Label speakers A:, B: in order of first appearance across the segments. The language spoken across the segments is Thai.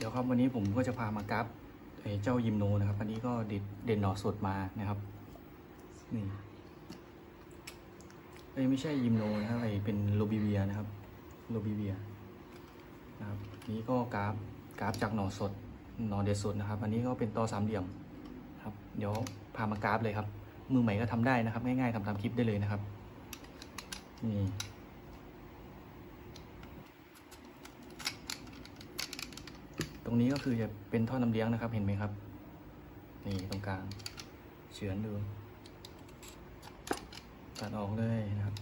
A: เดี๋ยวครับวันนี้ผมก็จะพามากราฟไอ้เจ้ายิมโนนะครับ อันนี้ก็เด็ดเด่นหน่อสดมานะครับ นี่เอ้ไม่ใช่ยิมโนนะครับไอเป็นโรบิเวียนะครับโรบิเวียนะครับนี้ก็กราฟกราฟจากหน่อสดหน่อเด็ดสดนะครับ อันนี้ก็เป็นตอสามเหลี่ยมครับ เดี๋ยวพามากราฟเลยครับ มือใหม่ก็ทำได้นะครับ ง่ายๆทำตามคลิปได้เลยนะครับนี่ ต รงนี้ก็คือจะเป็นท่อน้ำเลี้ยงนะครับเห็นไหมครับ นี่ตรงกลางเฉือนดูตัดออกเลยนะครับ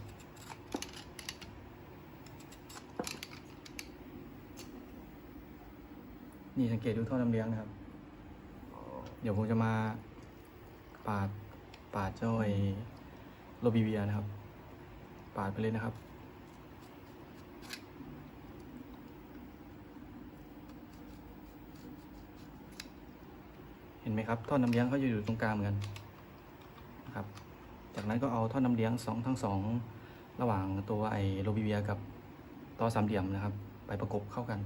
A: นี่สังเกตดูท่อน้ำเลี้ยงนะครับ เดี๋ยวผมจะมาปาดปาดเจ้าไอ้โรบิเวียนะครับ ปาดไปเลยนะครับ เห็นไหมครับท่อน้ำเลี้ยงเขาจะอยู่ตรงกลางเหมือนกันนะครับ จากนั้นก็เอาท่อน้ำเลี้ยงสองทั้งสองระหว่างตัวไอโรบิเวียกับต่อสามเหลี่ยมนะครับ ไปประกบเข้ากัน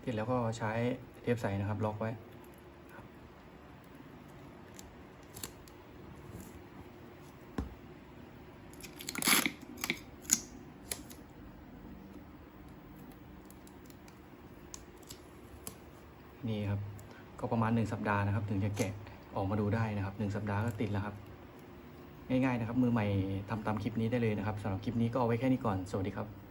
A: เสร็จแล้วก็ใช้เทปใสนะครับ ล็อกไว้ นี่ครับ ก็ประมาณ 1 สัปดาห์นะครับ ถึงจะแกะออกมาดูได้นะครับ 1 สัปดาห์ก็ติดแล้วครับ ง่ายๆนะครับ มือใหม่ทำตามคลิปนี้ได้เลยนะครับสำหรับคลิปนี้ก็เอาไว้แค่นี้ก่อน สวัสดีครับ